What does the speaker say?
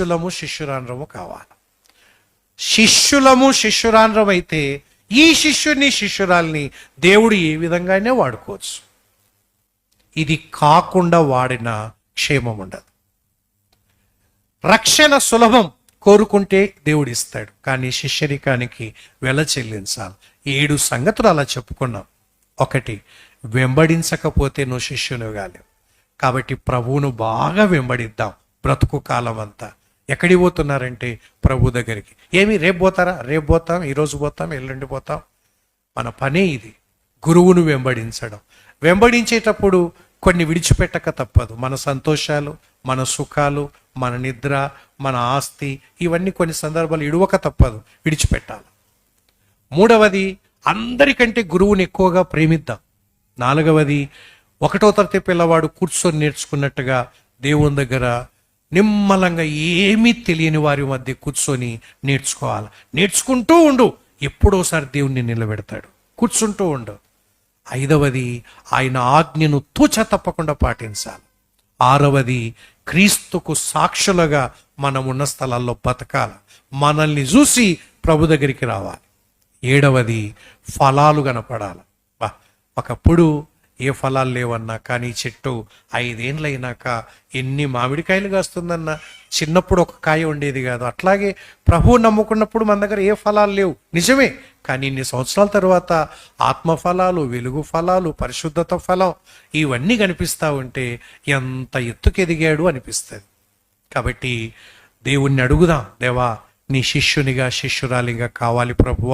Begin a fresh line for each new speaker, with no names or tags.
శిష్యులము శిష్యురాండ్రము కావాలి. శిష్యులము శిష్యురాండ్రం అయితే ఈ శిష్యుని శిష్యురాల్ని దేవుడు ఏ విధంగానే వాడుకోవచ్చు. ఇది కాకుండా వాడిన క్షేమం ఉండదు. రక్షణ సులభం కోరుకుంటే దేవుడు ఇస్తాడు. కానీ శిష్యరికానికి వెల చెల్లించాలి. ఏడు సంగతులు అలా చెప్పుకున్నాం. ఒకటి వెంబడించకపోతే నువ్వు శిష్యునివ్వగాలేవు కాలేవు. కాబట్టి ప్రభువును బాగా వెంబడిద్దాం. బ్రతుకు కాలం అంతా ఎక్కడికి పోతున్నారంటే ప్రభు దగ్గరికి? ఏమి రేపు పోతారా? రేపు పోతాం ఈరోజు పోతాం ఎల్లుండి పోతాం. మన పనే ఇది. గురువును వెంబడించడం. వెంబడించేటప్పుడు కొన్ని విడిచిపెట్టక తప్పదు. మన సంతోషాలు మన సుఖాలు మన నిద్ర మన ఆస్తి ఇవన్నీ కొన్ని సందర్భాలు ఇడవక తప్పదు. విడిచిపెట్టాలి. మూడవది అందరికంటే గురువుని ఎక్కువగా ప్రేమిద్దాం. నాలుగవది ఒకటో తరగతి పిల్లవాడు కూర్చొని నేర్చుకున్నట్టుగా దేవుని దగ్గర నిమ్మలంగా ఏమీ తెలియని వారి మధ్య కూర్చొని నేర్చుకోవాలి. నేర్చుకుంటూ ఉండు. ఎప్పుడోసారి దేవుణ్ణి నిలబెడతాడు. కూర్చుంటూ ఉండు. ఐదవది ఆయన ఆజ్ఞను తూచ తప్పకుండా పాటించాలి. ఆరవది క్రీస్తుకు సాక్షులుగా మనం ఉన్న స్థలాల్లో బతకాలి. మనల్ని చూసి ప్రభు దగ్గరికి రావాలి. ఏడవది ఫలాలు కనపడాలి. ఒకప్పుడు ఏ ఫలాలు లేవన్నా కానీ చెట్టు ఐదేండ్లైనాక ఎన్ని మామిడికాయలు కాస్తుందన్నా? చిన్నప్పుడు ఒక కాయ ఉండేది కాదు. అట్లాగే ప్రభువు నమ్ముకున్నప్పుడు మన దగ్గర ఏ ఫలాలు లేవు. నిజమే. కానీ ఇన్ని సంవత్సరాల తర్వాత ఆత్మ ఫలాలు వెలుగు ఫలాలు పరిశుద్ధత ఫలం ఇవన్నీ కనిపిస్తూ ఉంటే ఎంత ఎత్తుకెదిగాడు అనిపిస్తుంది. కాబట్టి దేవుణ్ణి అడుగుదాం. దేవా నీ శిష్యునిగా శిష్యురాలిగా కావాలి ప్రభువా.